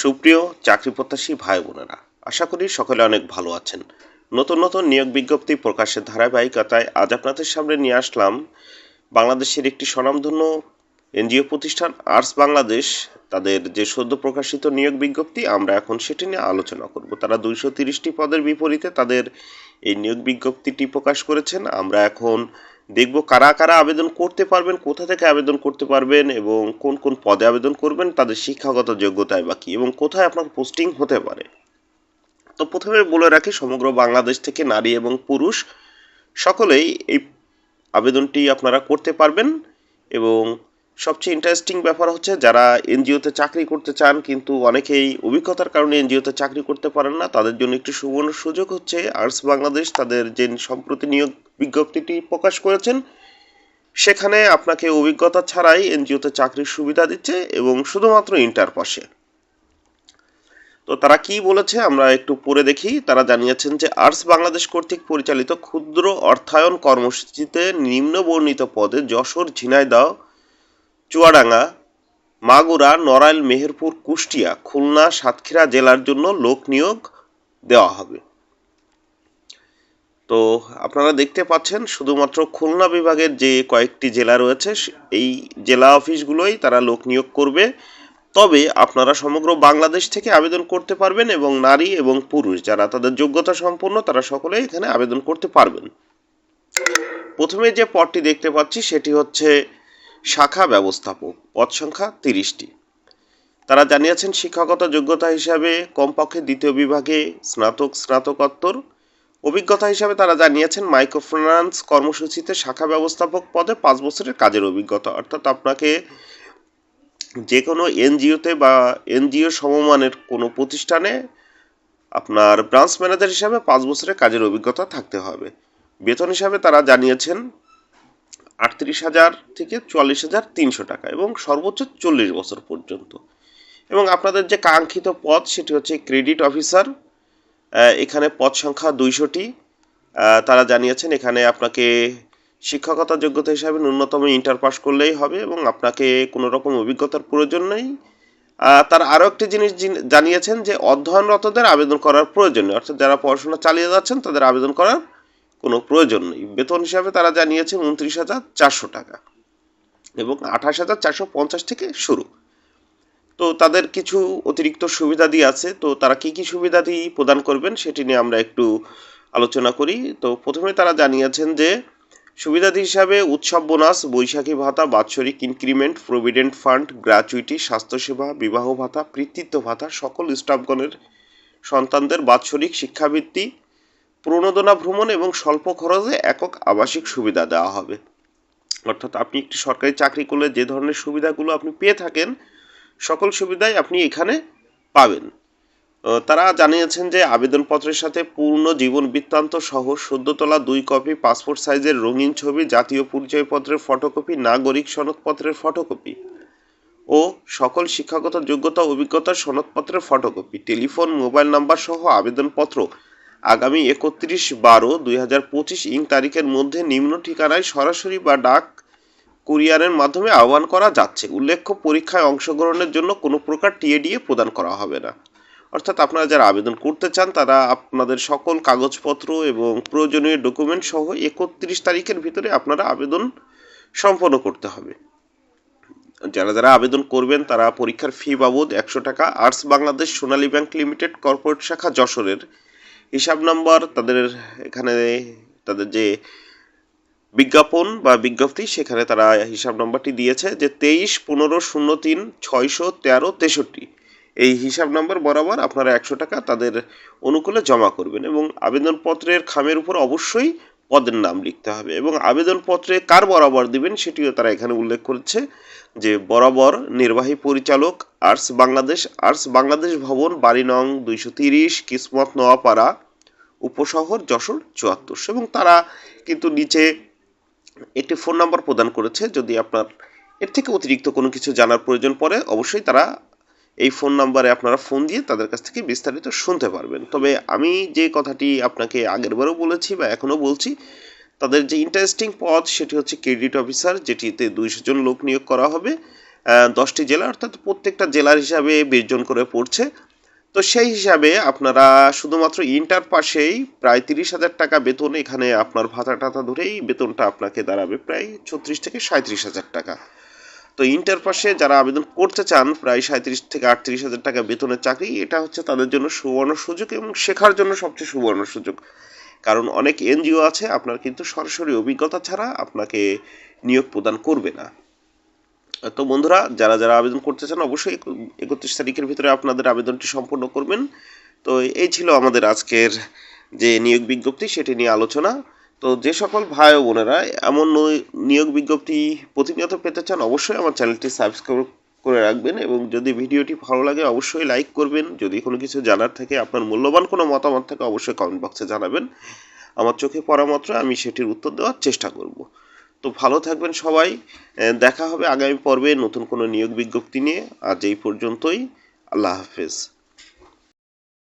সুপ্রিয় চাকরি প্রত্যাশী ভাই বোনেরা, আশা করি সকলে অনেক ভালো আছেন। নতুন নতুন নিয়োগ বিজ্ঞপ্তি প্রকাশের ধারাবাহিকতায় আজ আপনাদের সামনে নিয়ে আসলাম বাংলাদেশের একটি স্বনামধন্য এনজিও প্রতিষ্ঠান, আর্টস বাংলাদেশ। তাদের যে সদ্য প্রকাশিত নিয়োগ বিজ্ঞপ্তি, আমরা এখন সেটি নিয়ে আলোচনা করব। তারা দুইশো তিরিশটি পদের বিপরীতে তাদের এই নিয়োগ বিজ্ঞপ্তিটি প্রকাশ করেছেন। আমরা এখন দেখব কারা কারা আবেদন করতে পারবেন, কোথা থেকে আবেদন করতে পারবেন এবং কোন কোন পদে আবেদন করবেন, তাদের শিক্ষাগত যোগ্যতায় বা কী এবং কোথায় আপনার পোস্টিং হতে পারে। তো প্রথমে বলে রাখি, সমগ্র বাংলাদেশ থেকে নারী এবং পুরুষ সকলেই এই আবেদনটি আপনারা করতে পারবেন এবং সবচেয়ে ইন্টারেস্টিং ব্যাপার হচ্ছে যারা এনজিওতে চাকরি করতে চান, কিন্তু অনেকেই অভিজ্ঞতার কারণে এনজিওতে চাকরি করতে পারেন না, তাদের জন্য একটি সুবর্ণ সুযোগ হচ্ছে আর্টস বাংলাদেশ তাদের যে সম্প্রতি নিয়োগ বিজ্ঞপ্তিটি প্রকাশ করেছেন, সেখানে আপনাকে অভিজ্ঞতা ছাড়াই এনজিওতে চাকরির সুবিধা দিচ্ছে এবং শুধুমাত্র ইন্টার পাশে। তো তারা কি বলেছে আমরা একটু পড়ে দেখি। তারা জানিয়েছেন যে আর্টস বাংলাদেশ কর্তৃক পরিচালিত ক্ষুদ্র অর্থায়ন কর্মসূচিতে নিম্নবর্ণিত পদে যশোর ঝিনাইদহ চুয়াডাঙ্গা, মাগুরা, নড়াইল, মেহেরপুর, কুষ্টিয়া, খুলনা, সাতক্ষীরা জেলার জন্য লোক নিয়োগ দেওয়া হবে। তো আপনারা দেখতে পাচ্ছেন শুধুমাত্র খুলনা বিভাগের যে কয়েকটি জেলা রয়েছে এই জেলা অফিসগুলোই তারা লোক নিয়োগ করবে। তবে আপনারা সমগ্র বাংলাদেশ থেকে আবেদন করতে পারবেন এবং নারী এবং পুরুষ যারা তাদের যোগ্যতা সম্পন্ন, তারা সকলেই এখানে আবেদন করতে পারবেন। প্রথমে যে পদটি দেখতে পাচ্ছি, সেটি হচ্ছে শাখা ব্যবস্থাপক, পদ সংখ্যা তিরিশটি। তারা জানিয়েছেন, শিক্ষাগত যোগ্যতা হিসাবে কমপক্ষে দ্বিতীয় বিভাগে স্নাতক, স্নাতকোত্তর অভিজ্ঞতা হিসাবে তারা জানিয়েছেন, মাইক্রোফিন্যান্স কর্মসূচিতে শাখা ব্যবস্থাপক পদে পাঁচ বছরের কাজের অভিজ্ঞতা। অর্থাৎ আপনাকে যে কোনো এনজিওতে বা এনজিও সমমানের কোনো প্রতিষ্ঠানে আপনার ব্রাঞ্চ ম্যানেজার হিসাবে পাঁচ বছরের কাজের অভিজ্ঞতা থাকতে হবে। বেতন হিসাবে তারা জানিয়েছেন আটত্রিশ হাজার থেকে চুয়াল্লিশ হাজার তিনশো টাকা এবং সর্বোচ্চ চল্লিশ বছর পর্যন্ত। এবং আপনাদের যে কাঙ্ক্ষিত পদ সেটি হচ্ছে ক্রেডিট অফিসার এখানে পদ সংখ্যা দুইশোটি। তারা জানিয়েছেন এখানে আপনাকে শিক্ষকতা যোগ্যতা হিসাবে ন্যূনতম ইন্টার পাস করলেই হবে এবং আপনাকে কোনো রকম অভিজ্ঞতার প্রয়োজন নেই। তার আরও একটি জিনিস জানিয়েছেন যে অধ্যয়নরতদের আবেদন করার প্রয়োজন নেই। অর্থাৎ যারা পড়াশোনা চালিয়ে যাচ্ছেন, তাদের আবেদন করার কোনো প্রয়োজন নেই। বেতন হিসাবে তারা জানিয়েছে উনত্রিশ হাজার চারশো টাকা এবং আঠাশ হাজার চারশো পঞ্চাশ থেকে শুরু। তো তাদের কিছু অতিরিক্ত সুবিধা দিয়ে আছে। তো তারা কি কি সুবিধাদি প্রদান করবেন সেটি নিয়ে আমরা একটু আলোচনা করি। তো প্রথমে তারা জানিয়েছেন যে, সুবিধাদি হিসাবে উৎসব বোনাস, বৈশাখী ভাতা, বাৎসরিক ইনক্রিমেন্ট, প্রভিডেন্ট ফান্ড, গ্র্যাচুইটি, স্বাস্থ্যসেবা, বিবাহ ভাতা কৃতিত্ব ভাতা, সকল স্টাফগণের সন্তানদের বাৎসরিক শিক্ষাবৃত্তি প্রণোদনা ভ্রমণ এবং স্বল্প খরচে একক আবাসিক সুবিধা দেওয়া হবে। অর্থাৎ আপনি একটি সরকারি চাকরি করলে যে ধরনের সুবিধাগুলো আপনি পেয়ে থাকেন, সকল সুবিধাই আপনি এখানে পাবেন। তারা জানিয়েছেন যে আবেদনপত্রের সাথে পূর্ণ জীবন বৃত্তান্ত সহ সদ্যতলা দুই কপি, পাসপোর্ট সাইজের রঙিন ছবি, জাতীয় পরিচয়পত্রের ফটোকপি, নাগরিক সনদপত্রের ফটোকপি ও সকল শিক্ষাগত যোগ্যতা অভিজ্ঞতার সনদপত্রের ফটোকপি, টেলিফোন, মোবাইল নাম্বার সহ আবেদনপত্র আগামী একত্রিশ বারো দুই হাজার পঁচিশ ইং তারিখের মধ্যে নিম্ন ঠিকানায় সরাসরি বা ডাক কুরিয়ারের মাধ্যমে আহ্বান করা যাচ্ছে। উল্লেখ্য, পরীক্ষায় অংশগ্রহণের জন্য কোনো প্রকার টিএডিএ প্রদান করা হবে না। অর্থাৎ আপনারা যারা আবেদন করতে চান, তারা আপনাদের সকল কাগজপত্র এবং প্রয়োজনীয় ডকুমেন্ট সহ একত্রিশ তারিখের ভিতরে আপনারা আবেদন সম্পন্ন করতে হবে। যারা যারা আবেদন করবেন, তারা পরীক্ষার ফি বাবদ একশো টাকা। Arts Bangladesh Sonali bank limited corporate শাখা যশোরের হিসাব নাম্বার, তাদের এখানে তাদের যে বিজ্ঞাপন বা বিজ্ঞপ্তি, সেখানে তারা হিসাব নম্বরটি দিয়েছে যে তেইশ পনেরো শূন্য তিন ছয়শো তেরো তেষট্টি। এই হিসাব নম্বর বরাবর আপনারা একশো টাকা তাদের অনুকূলে জমা করবেন এবং আবেদনপত্রের খামের উপর অবশ্যই পদের নাম লিখতে হবে এবং আবেদনপত্রে কার বরাবর দিবেন সেটিও তারা এখানে উল্লেখ করেছে যে বরাবর নির্বাহী পরিচালক আর্টস বাংলাদেশ আর্টস বাংলাদেশ ভবন, বাড়ি নং দুইশো তিরিশ, কিসমত নোয়াপাড়া, উপশহর যশোর চুয়াত্তর এবং তারা কিন্তু নিচে একটি ফোন নাম্বার প্রদান করেছে। যদি আপনার এর থেকে অতিরিক্ত কোনো কিছু জানার প্রয়োজন পড়ে, অবশ্যই তারা এই ফোন নাম্বারে আপনারা ফোন দিয়ে তাদের কাছ থেকে বিস্তারিত শুনতে পারবেন। তবে আমি যে কথাটি আপনাকে আগেরবারও বলেছি বা এখনও বলছি, তাদের যে ইন্টারেস্টিং পদ সেটি হচ্ছে ক্রেডিট অফিসার যেটিতে দুইশো জন লোক নিয়োগ করা হবে। দশটি জেলা, অর্থাৎ প্রত্যেকটা জেলার হিসাবে বিশ জন করে পড়ছে। তো সেই হিসাবে আপনারা শুধুমাত্র ইন্টার পাশেই প্রায় তিরিশ হাজার টাকা বেতন এখানে আপনার ভাতা টাতা ধরেই বেতনটা আপনাকে দাঁড়াবে প্রায় ছত্রিশ থেকে সাঁত্রিশ হাজার টাকা। তো ইন্টার পাশে যারা আবেদন করতে চান, প্রায় সাঁত্রিশ থেকে আটত্রিশ হাজার টাকা বেতনের চাকরি, এটা হচ্ছে তাদের জন্য সুবর্ণ সুযোগ এবং শেখার জন্য সবচেয়ে সুবর্ণ সুযোগ। কারণ অনেক এনজিও আছে, আপনার কিন্তু সরাসরি অভিজ্ঞতা ছাড়া আপনাকে নিয়োগ প্রদান করবে না। তো বন্ধুরা, যারা যারা আবেদন করতে চান, অবশ্যই একত্রিশ তারিখের ভিতরে আপনাদের আবেদনটি সম্পূর্ণ করবেন। তো এই ছিল আমাদের আজকের যে নিয়োগ বিজ্ঞপ্তি, সেটি নিয়ে আলোচনা। তো যে সকল ভাই ও বোনেরা, এমন নিয়োগ বিজ্ঞপ্তি প্রতিনিয়ত পেতে চান, অবশ্যই আমার চ্যানেলটি সাবস্ক্রাইব করে রাখবেন এবং যদি ভিডিওটি ভালো লাগে, অবশ্যই লাইক করবেন। যদি কোনো কিছু জানার থাকে, আপনার মূল্যবান কোনো মতামত থাকে, অবশ্যই কমেন্ট বক্সে জানাবেন। আমার চোখে পড়া মাত্র, আমি সেটির উত্তর দেওয়ার চেষ্টা করব। তো ভালো থাকবেন সবাই দেখা হবে আগামী পর্বে নতুন কোনো নিয়োগ বিজ্ঞপ্তি নিয়ে। আজ এই পর্যন্তই, আল্লাহ হাফেজ।